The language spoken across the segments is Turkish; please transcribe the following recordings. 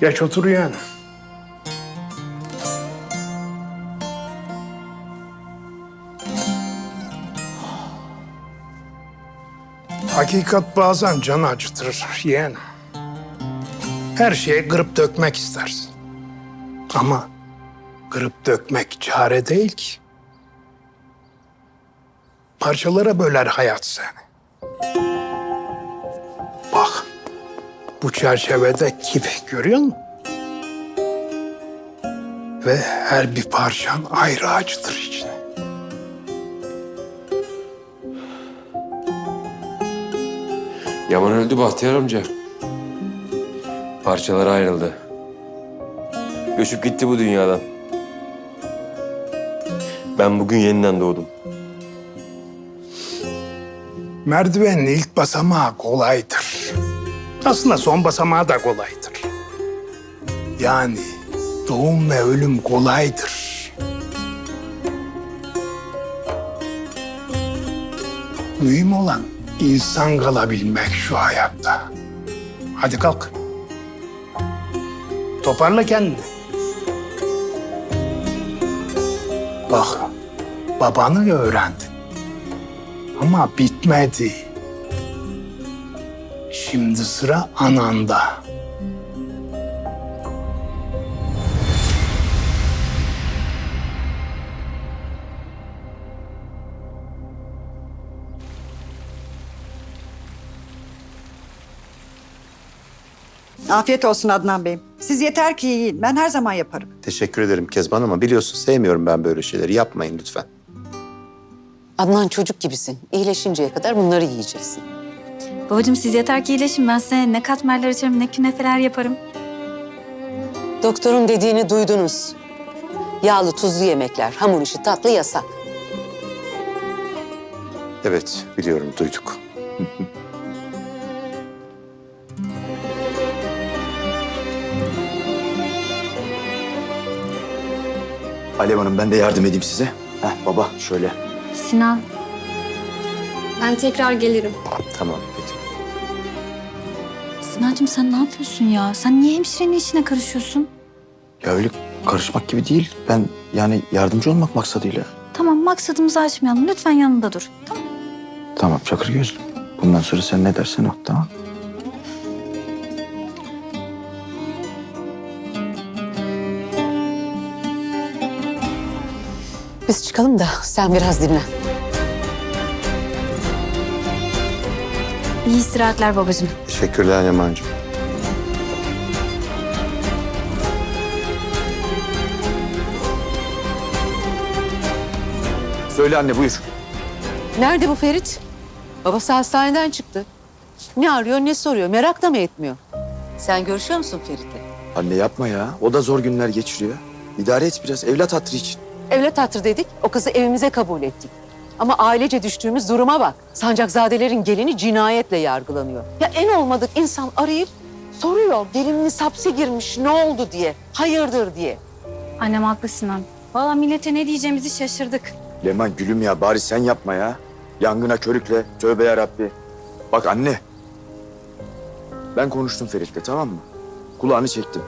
Geç otur yani. Hakikat bazen can acıtır yeğen. Her şeye kırıp dökmek istersin. Ama kırıp dökmek çare değil ki. Parçalara böler hayat seni. Bu çerçevede gibi görüyor musun? Ve her bir parçan ayrı acıtır içine. Yaman öldü Bahtiyar amca. Parçalara ayrıldı. Göçüp gitti bu dünyadan. Ben bugün yeniden doğdum. Merdivenin ilk basamağı kolaydır. Aslında son basamağı da kolaydır. Yani doğum ve ölüm kolaydır. Mühim olan insan kalabilmek şu hayatta. Hadi kalk. Toparla kendini. Bak, babanı öğrendin. Ama bitmedi. Şimdi sıra ananda. Afiyet olsun Adnan Bey. Siz yeter ki yiyin. Ben her zaman yaparım. Teşekkür ederim Kezban ama biliyorsun sevmiyorum ben böyle şeyleri. Yapmayın lütfen. Adnan çocuk gibisin. İyileşinceye kadar bunları yiyeceksin. Babacığım siz yeter ki iyileşin. Ben size ne katmerler açarım ne künefeler yaparım. Doktorun dediğini duydunuz. Yağlı tuzlu yemekler, hamur işi, tatlı yasak. Evet biliyorum duyduk. Alev Hanım ben de yardım edeyim size. Heh baba şöyle. Sinan. Ben tekrar gelirim. Tamam peki. Sinancığım sen ne yapıyorsun ya? Sen niye hemşirenin işine karışıyorsun? Ya öyle karışmak gibi değil. Ben yani yardımcı olmak maksadıyla. Tamam maksadımızı aşmayalım. Lütfen yanında dur. Tamam. Tamam çakır gözlüm. Bundan sonra sen ne dersen o tamam. Biz çıkalım da sen biraz dinlen. İyi istirahatler babacığım. Teşekkürler Yaman'cığım. Söyle anne buyur. Nerede bu Ferit? Babası hastaneden çıktı. Ne arıyor ne soruyor. Merak da mı etmiyor? Sen görüşüyor musun Ferit'le? Anne yapma ya. O da zor günler geçiriyor. İdare et biraz evlat hatırı için. Evlat hatır dedik. O kızı evimize kabul ettik. Ama ailece düştüğümüz duruma bak. Sancakzadelerin gelini cinayetle yargılanıyor. Ya en olmadık insan arayıp soruyor. Gelininiz hapse girmiş ne oldu diye. Hayırdır diye. Annem haklı Sinan. Valla millete ne diyeceğimizi şaşırdık. Leman gülüm ya bari sen yapma ya. Yangına körükle. Tövbe yarabbi. Bak anne. Ben konuştum Ferit'le tamam mı? Kulağını çektim.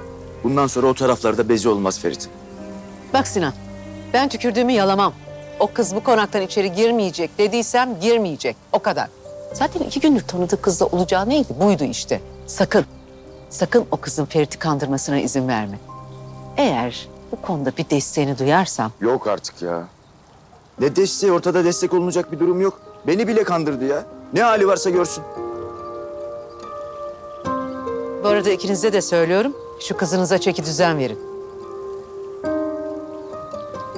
Bundan sonra o taraflarda bezi olmaz Ferit. Bak Sinan, ben tükürdüğümü yalamam. O kız bu konaktan içeri girmeyecek dediysem girmeyecek. O kadar. Zaten iki gündür tanıdığı kızla olacağı neydi? Buydu işte. Sakın, sakın o kızın Ferit'i kandırmasına izin verme. Eğer bu konuda bir desteğini duyarsam... Yok artık ya. Ne desteği ortada destek olunacak bir durum yok. Beni bile kandırdı ya. Ne hali varsa görsün. Bu arada ikinize de söylüyorum, şu kızınıza çeki düzen verin.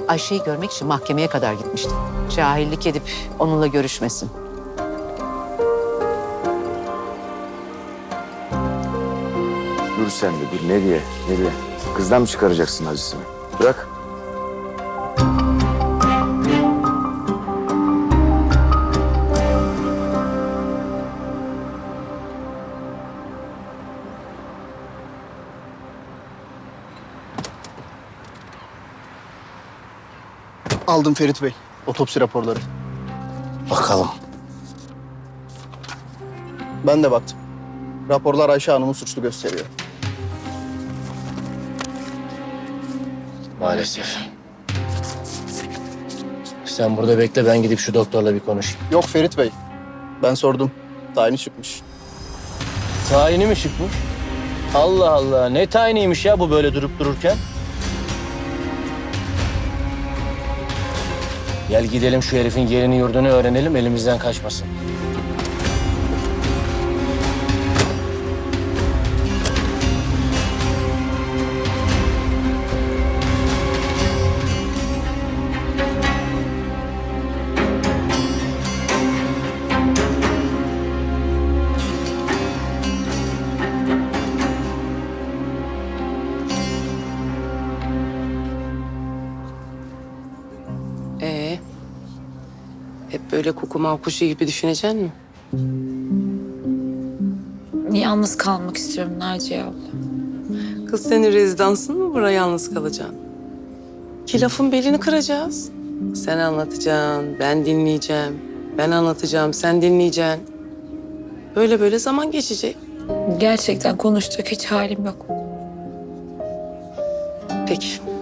Ayşe'yi görmek için mahkemeye kadar gitmiştim. Cahillik edip onunla görüşmesin. Dur sen de dur nereye nereye? Kızdan mı çıkaracaksın acısını? Bırak. Aldım Ferit Bey. Otopsi raporları. Bakalım. Ben de baktım. Raporlar Ayşe Hanım'ı suçlu gösteriyor. Maalesef. Sen burada bekle ben gidip şu doktorla bir konuşayım. Yok Ferit Bey. Ben sordum. Tayini çıkmış. Tayini mi çıkmış? Allah Allah ne tayiniymiş ya bu böyle durup dururken? Gel gidelim şu herifin yerini yurdunu öğrenelim elimizden kaçmasın. Hep böyle kukuma kuşu gibi düşüneceksin mi? Yalnız kalmak istiyorum Naciye abla. Kız senin rezidansın mı buraya yalnız kalacaksın? Ki lafın belini kıracağız. Sen anlatacaksın, ben dinleyeceğim. Ben anlatacağım, sen dinleyeceksin. Böyle böyle zaman geçecek. Gerçekten konuşacak hiç halim yok. Peki.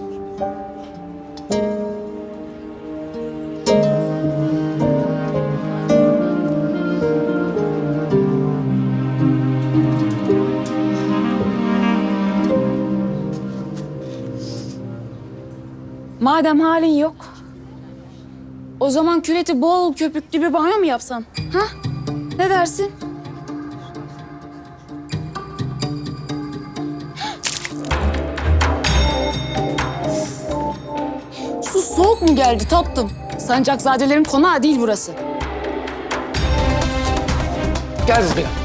Madem halin yok. O zaman küreti bol köpüklü bir banyo mu yapsan? Ha? Ne dersin? Su soğuk mu geldi tatlım? Sancakzadelerin konağı değil burası. Gel buraya.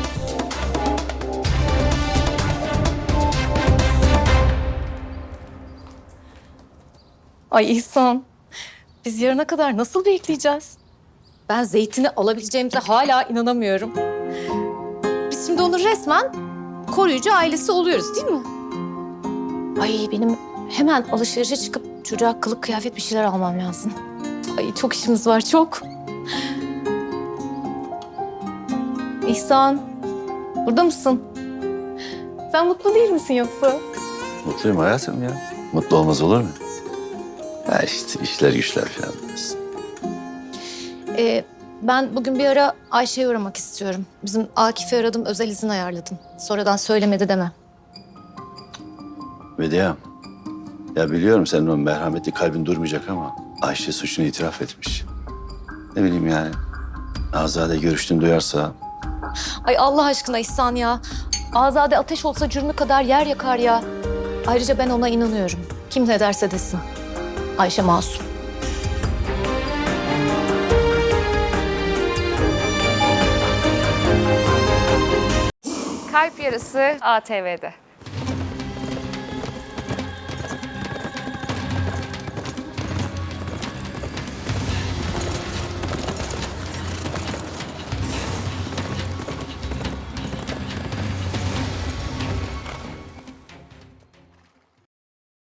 Ay İhsan, biz yarına kadar nasıl bekleyeceğiz? Ben zeytini alabileceğimize hala inanamıyorum. Biz şimdi onun resmen koruyucu ailesi oluyoruz değil mi? Ay benim hemen alışverişe çıkıp çocuğa kılık kıyafet bir şeyler almam lazım. Ay çok işimiz var çok. İhsan, burada mısın? Sen mutlu değil misin yoksa? Mutluyum hayatım ya. Mutlu olmaz olur mu? Ya işte işler güçler falan. Ee, ben bugün bir ara Ayşe'ye uğramak istiyorum. Bizim Akif'i aradım, özel izin ayarladım. Sonradan söylemedi deme. Medya. Ya biliyorum senin o merhametli kalbin durmayacak ama Ayşe suçunu itiraf etmiş. Ne bileyim yani. Azade görüştüğünü duyarsa Ay Allah aşkına İhsan ya. Azade ateş olsa cürmü kadar yer yakar ya. Ayrıca ben ona inanıyorum. Kim ne derse desin. Ayşe masum. Kalp Yarısı ATV'de.